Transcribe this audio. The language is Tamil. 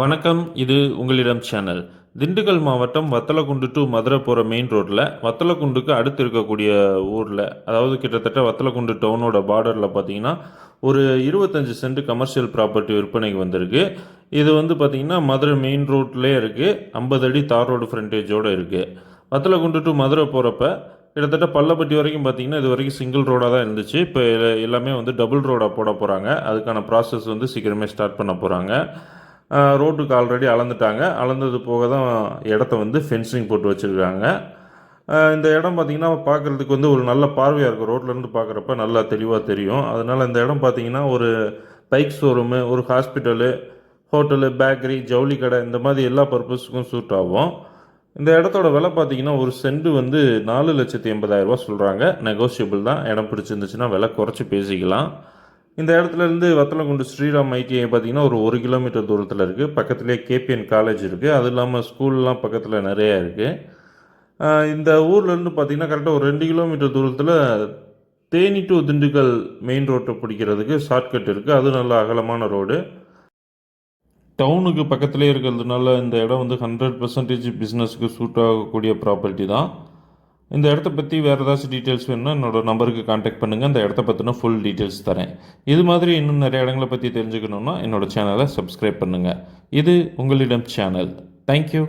வணக்கம் இது உங்களிடம் சேனல். திண்டுக்கல் மாவட்டம் வத்தலக்குண்டு டு மதுரை போகிற மெயின் ரோட்டில் வத்தலக்குண்டுக்கு அடுத்து இருக்கக்கூடிய ஊரில் அதாவது கிட்டத்தட்ட வத்தலக்குண்டு டவுனோட பார்டரில் பார்த்தீங்கன்னா ஒரு இருபத்தஞ்சி சென்ட் கமர்ஷியல் ப்ராப்பர்ட்டி விற்பனைக்கு வந்திருக்கு. இது வந்து பார்த்திங்கன்னா மதுரை மெயின் ரோட்லேயே இருக்குது ஐம்பது அடி தார் ரோடு ஃப்ரண்டேஜோடு இருக்குது வத்தலக்குண்டு டு மதுரை போகிறப்ப கிட்டத்தட்ட பள்ளப்பட்டி வரைக்கும் பார்த்தீங்கன்னா இது வரைக்கும் சிங்கிள் ரோடாக தான் இருந்துச்சு. இப்போ எல்லாமே வந்து டபுள் ரோடாக போட போகிறாங்க அதுக்கான ப்ராசஸ் வந்து சீக்கிரமே ஸ்டார்ட் பண்ண போகிறாங்க ரோட்டுக்கு ஆல்ரெடி அளந்துட்டாங்க. அளந்தது போக தான் இடத்த வந்து ஃபென்சிங் போட்டு வச்சுருக்காங்க. இந்த இடம் பார்த்திங்கன்னா பார்க்குறதுக்கு வந்து ஒரு நல்ல பார்வையாக இருக்கும். ரோட்லேருந்து பார்க்குறப்ப நல்லா தெளிவாக தெரியும். அதனால் இந்த இடம் பார்த்திங்கன்னா ஒரு பைக் ஷோரூமு ஒரு ஹாஸ்பிட்டலு ஹோட்டலு பேக்கரி ஜவுளி கடை இந்த மாதிரி எல்லா பர்பஸுக்கும் சூட் ஆகும். இந்த இடத்தோட விலை பார்த்தீங்கன்னா ஒரு சென்ட் வந்து நாலு லட்சத்தி எண்பதாயிரரூபா சொல்கிறாங்க நெகோஷியபிள் தான். இடம் பிடிச்சிருந்துச்சுன்னா விலை குறைச்சி பேசிக்கலாம். இந்த இடத்துலேருந்து வத்தலக்குண்டு ஸ்ரீராம் ஐடிஐ பார்த்திங்கன்னா ஒரு ஒரு கிலோமீட்டர் தூரத்தில் இருக்குது பக்கத்துலேயே கேபிஎன் காலேஜ் இருக்குது அது இல்லாமல் ஸ்கூல்லாம் பக்கத்தில் நிறையா இருக்குது இந்த ஊர்லேருந்து பார்த்தீங்கன்னா கரெக்டாக ஒரு ரெண்டு கிலோமீட்டர் தூரத்தில் தேனி டு திண்டுக்கல் மெயின் ரோட்டை பிடிக்கிறதுக்கு ஷார்ட்கட் இருக்குது அது நல்ல அகலமான ரோடு டவுனுக்கு பக்கத்துலேயே இருக்கிறதுனால இந்த இடம் வந்து ஹண்ட்ரட் பர்சன்டேஜ் பிஸ்னஸுக்கு சூட் ஆகக்கூடிய ப்ராப்பர்ட்டி தான். இந்த இடத்த பற்றி வேறு ஏதாச்சும் டீட்டெயில்ஸ் வேணும்னா என்னோடய நம்பருக்கு காண்டாக்ட் பண்ணுங்கள் அந்த இடத்த பற்றின ஃபுல் டீட்டெயில்ஸ் தரேன். இது மாதிரி இன்னும் நிறைய இடங்களை பற்றி தெரிஞ்சுக்கணுன்னா என்னோடய சேனலை சப்ஸ்கிரைப் பண்ணுங்கள் இது உங்களிடம் சேனல் தேங்க்யூ